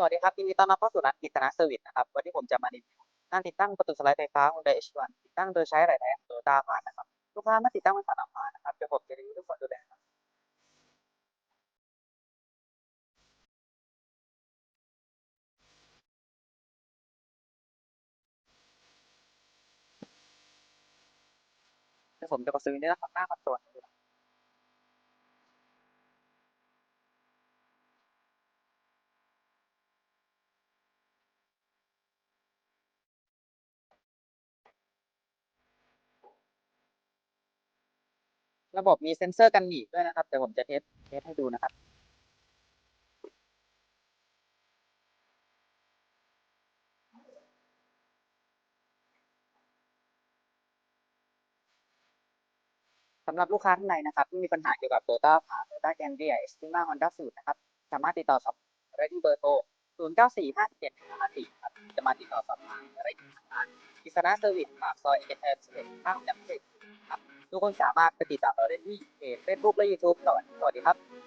สวัสดีครับยินดีต้อนรับเข้าสู่ร้านกิตนะเซอร์วิสนะครับ วันนี้ผมจะมารีวิวการติดตั้งประตูสไลด์ไฟฟ้า Honda H1 ติดตั้งโดยใช้หลายๆตโยต้าผ่านนะครับ ลูกค้ามาติดตั้งไว้ผ่านผ่านนะครับ เดี๋ยวผมจะรีวิวทุกคนดูแลครับเดี๋ยวผมจะมาซื้อนี่นะครับหน้าคอนโซล ระบบมีเซ็นเซอร์กันหนีบด้วยนะครับเดี๋ยวผมจะเทสเทสให้ดูนะครับสำหรับลูกค้าท่านใดนะครับที่มีปัญหาเกี่ยวกับ Toyota ผ่า Toyota Camry Estima Honda Civic นะครับ สามารถติดต่อสอบถามได้ที่เบอร์โทร 0 9 4 5 7 5 4ครับจะมาติดต่อสอบถามได้ที่ทางร้านกิษณะเซอร์วิสปากซอยเอเอสเอ็ข้างจำเพชรครับ ทุกคนสามารถไปติดตามเราได้ที่เพจเฟซบุ๊กและยูทูบสวัสดีครับ